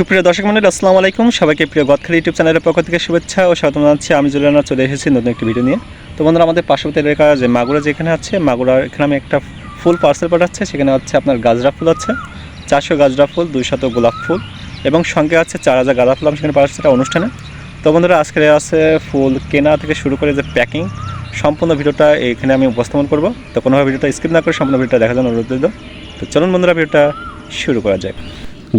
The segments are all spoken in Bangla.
সুপ্রিয় দর্শক মন্ডলী, আসসালামু আলাইকুম। সবাইকে প্রিয় গদখালি ইউটিউব চ্যানেলের পক্ষ থেকে শুভেচ্ছা ও স্বাগত জানাচ্ছি। আমি জুলিয়ানা চলে এসেছি নতুন একটি ভিডিও নিয়ে। তো বন্ধুরা, আমাদের পার্শ্ববর্তী এলাকা যে মাগুরা যেখানে আছে মাগুরার এখানে আমি একটা ফুল পার্সেল পাঠাচ্ছে। সেখানে হচ্ছে আপনার গাজরা ফুল আছে, চারশো গাজরা ফুল দুই শত গোলাপ ফুল এবং সঙ্গে আছে চার হাজার গাঁদা ফুল। আমি সেখানে পাঠাচ্ছি একটা অনুষ্ঠানে। তো বন্ধুরা আজকে আছে ফুল কেনা থেকে শুরু করে যে প্যাকিং সম্পূর্ণ ভিডিওটা এখানে আমি উপস্থাপন করব। তো কোনোভাবে ভিডিওটা স্কিপ না করে সম্পূর্ণ ভিডিওটা দেখার জন্য অনুরোধ রইল। তো চলুন বন্ধুরা, ভিডিওটা শুরু করা যায়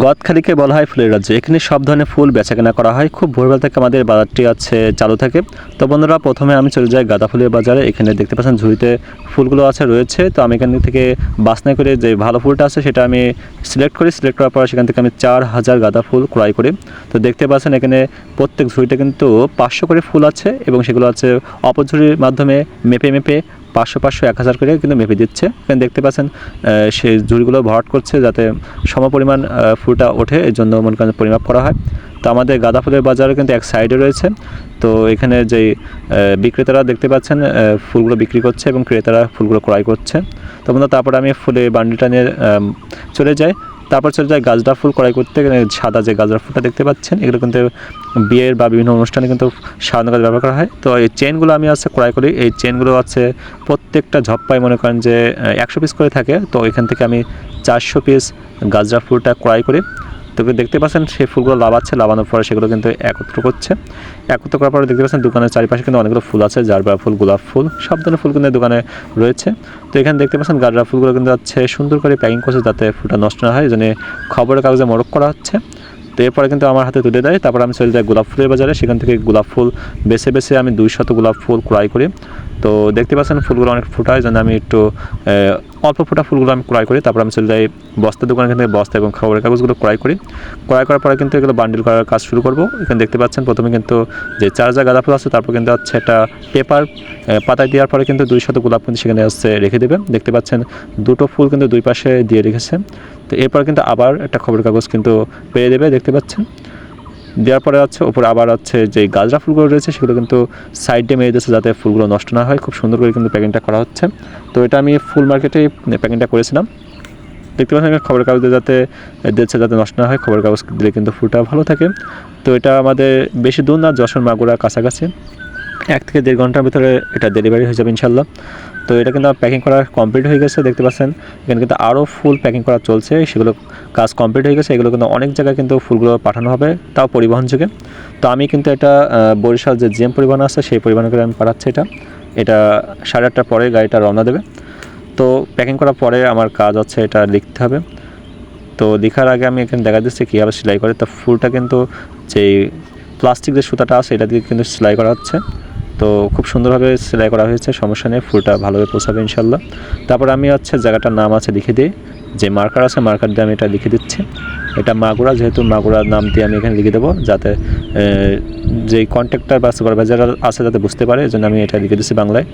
গদখালিকে বলা হয় ফুলের রাজ্য। এখানে সব ধরনের ফুল বেচাকেনা করা হয়। খুব ভোরবেলা থেকে আমাদের বাজারটি আছে, চালু থাকে। তো বন্ধুরা, প্রথমে আমি চলে যাই গাঁদা ফুলের বাজারে। এখানে দেখতে পাচ্ছেন ঝুড়িতে ফুলগুলো আছে, রয়েছে। তো আমি এখান থেকে বাছনা করে যে ভালো ফুলটা আছে, সেটা আমি সিলেক্ট করি। সিলেক্ট করার পর সেখান থেকে আমি চার হাজার গাঁদা ফুল ক্রয় করি। তো দেখতে পাচ্ছেন এখানে প্রত্যেক ঝুড়িতে কিন্তু পাঁচশো করে ফুল আছে এবং সেগুলো আছে অপর ঝুড়ির মাধ্যমে মেপে মেপে পাঁচশো পাঁচশো এক হাজার করে কিন্তু মেপে দিচ্ছে। এখানে দেখতে পাচ্ছেন সেই ঝুড়িগুলো ভরাট করছে যাতে সম পরিমাণ ফুলটা ওঠে এর জন্য মনে করেন পরিমাপ করা হয়। তো আমাদের গাঁদা ফুলের বাজারও কিন্তু এক সাইডে রয়েছে। তো এখানে আহ, বিক্রেতারা দেখতে পাচ্ছেন ফুলগুলো বিক্রি করছে এবং ক্রেতারা ফুলগুলো ক্রয় করছে। তো বন্ধুরা তারপরে আমি ফুলের বান্ডিলটা নিয়ে চলে যাই। তারপর চলে যায় গাজরা ফুল ক্রয় করতে সাদা যে গাজরা ফুলটা দেখতে পাচ্ছেন, এগুলো কিন্তু বিয়ের বা বিভিন্ন অনুষ্ঠানে কিন্তু সাধারণ কাজ ব্যবহার করা হয়। তো এই চেনগুলো আমি আছে ক্রয় করি, এই চেনগুলো আছে প্রত্যেকটা ঝপ্পায় মনে করেন যে একশো পিস করে থাকে। তো এখান থেকে আমি চারশো পিস গাজরা ফুলটা ক্রয় করি। তো দেখতে পাচ্ছেন? সেই ফুলগুলো লাভাচ্ছে, লাভানোর পরে সেগুলো কিন্তু একত্র করছে। একত্র করার পরে দেখতে পাচ্ছেন দোকানের চারিপাশে কিন্তু অনেকগুলো ফুল আছে জারবা ফুল, গোলাপ ফুল, সব ধরনের ফুল কিন্তু দোকানে রয়েছে। তো এখানে দেখতে পাচ্ছেন গাজরা ফুলগুলো কিন্তু হচ্ছে সুন্দর করে প্যাকিং করছে যাতে ফুলটা নষ্ট না হয়। এই জন্য খবরের কাগজে মরক করা হচ্ছে। তো এরপরে কিন্তু আমার হাতে তুলে দেয়। তারপর আমি চলে যাই গোলাপ ফুলের বাজারে। সেখান থেকে গোলাপ ফুল বেছে বেছে আমি দুই শত গোলাপ ফুল ক্রয় করি। তো দেখতে পাচ্ছেন ফুলগুলো অনেক ফোটা এই জন্য আমি একটু অল্প ফোটা ফুলগুলো আমি ক্রয় করি। তারপর আমি চলে যাই বস্তা দোকানে থেকে বস্তা এবং খবরের কাগজগুলো ক্রয় করি। ক্রয় করার পরে কিন্তু এগুলো বান্ডিল করার কাজ শুরু করব। এখানে দেখতে পাচ্ছেন প্রথমে কিন্তু যে চার হাজার গাঁদা ফুল আছে, তারপর কিন্তু হচ্ছে একটা পেপার পাতায় দেওয়ার পরে কিন্তু দুই শত গোলাপ কিন্তু সেখানে হচ্ছে রেখে দেবে। দেখতে পাচ্ছেন দুটো ফুল কিন্তু দুই পাশে দিয়ে রেখেছে। তো এরপর কিন্তু আবার একটা খবরের কাগজ কিন্তু পেয়ে দেবে, দেখতে পাচ্ছেন। দেওয়ার পরে হচ্ছে, ওপরে আবার হচ্ছে যে গাজরা ফুলগুলো রয়েছে, সেগুলো কিন্তু সাইডে মেরে দিচ্ছে যাতে ফুলগুলো নষ্ট না হয়। খুব সুন্দর করে কিন্তু প্যাকিংটা করা হচ্ছে। তো এটা আমি ফুল মার্কেটে প্যাকিংটা করেছিলাম। দেখতে পাচ্ছেন খবরের কাগজে যাতে দিচ্ছে যাতে নষ্ট না হয়, খবরের কাগজ দিলে কিন্তু ফুলটা ভালো থাকে। তো এটা আমাদের বেশি দূর না যশোর মাগুরা কাছাকাছি। এক থেকে দেড় ঘণ্টার ভিতরে এটা ডেলিভারি হয়ে যাবে ইনশাল্লাহ তো এটা কিন্তু প্যাকিং করা কমপ্লিট হয়ে গেছে, দেখতে পাচ্ছেন। এখানে কিন্তু আরও ফুল প্যাকিং করা চলছে। সেগুলো কাজ কমপ্লিট হয়ে গেছে। এগুলো কিন্তু অনেক জায়গায় কিন্তু ফুলগুলো পাঠানো হবে, তাও পরিবহন যুগে। তো আমি কিন্তু এটা বরিশাল যে জিএম পরিবহন আছে, সেই পরিবহন করে আমি পাঠাচ্ছি এটা। এটা সাড়ে আটটার পরে গাড়িটা রওনা দেবে। তো প্যাকিং করার পরে আমার কাজ হচ্ছে এটা লিখতে হবে। তো লেখার আগে আমি এখানে দেখা দিচ্ছি কীভাবে সেলাই করে। তো ফুলটা কিন্তু যেই প্লাস্টিক যে সুতাটা আছে, এটা দিয়ে কিন্তু সেলাই করা হচ্ছে। তো খুব সুন্দরভাবে সেলাই করা হয়েছে, সমস্যা নেই, ফুলটা ভালোভাবে পোষাবে ইনশাল্লাহ। তারপর আমি হচ্ছে জায়গাটার নাম আছে লিখে দিই, যে মার্কার আছে, মার্কার দিয়ে আমি এটা লিখে দিচ্ছি। এটা মাগুরা, যেহেতু মাগুরার নাম দিয়ে আমি এখানে লিখে দেবো, যাতে যেই কন্ট্রাক্টর বা সুপারভাইজার আছে যাতে বুঝতে পারে এই জন্য আমি এটা লিখে দিচ্ছি বাংলায়।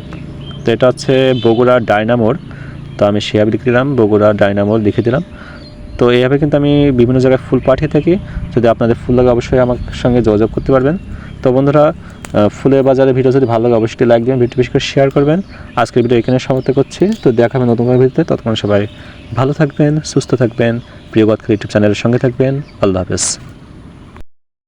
তো এটা হচ্ছে বগুড়া ডায়নামোর তো আমি সেভাবে লিখে দিলাম, বগুড়া ডায়নামোর লিখে দিলাম। তো এইভাবে কিন্তু আমি বিভিন্ন জায়গায় ফুল পাঠিয়ে থাকি। যদি আপনাদের ফুল লাগে অবশ্যই আমার সঙ্গে যোগাযোগ করতে পারবেন। তো বন্ধুরা ফুলের বাজারে ভিডিও যদি ভালো লাগে, অবশ্যই লাইক দেবেন ভিডিও বেশি করে শেয়ার করবেন। আজকের ভিডিও এখানে সমাপ্ত করছি। তো দেখাবেন নতুন কোনো ভিডিওতে। ততক্ষণ সবাই ভালো থাকবেন, সুস্থ থাকবেন। প্রিয় গতকাল ইউটিউব চ্যানেলের সঙ্গে থাকবেন। আল্লাহ হাফেজ।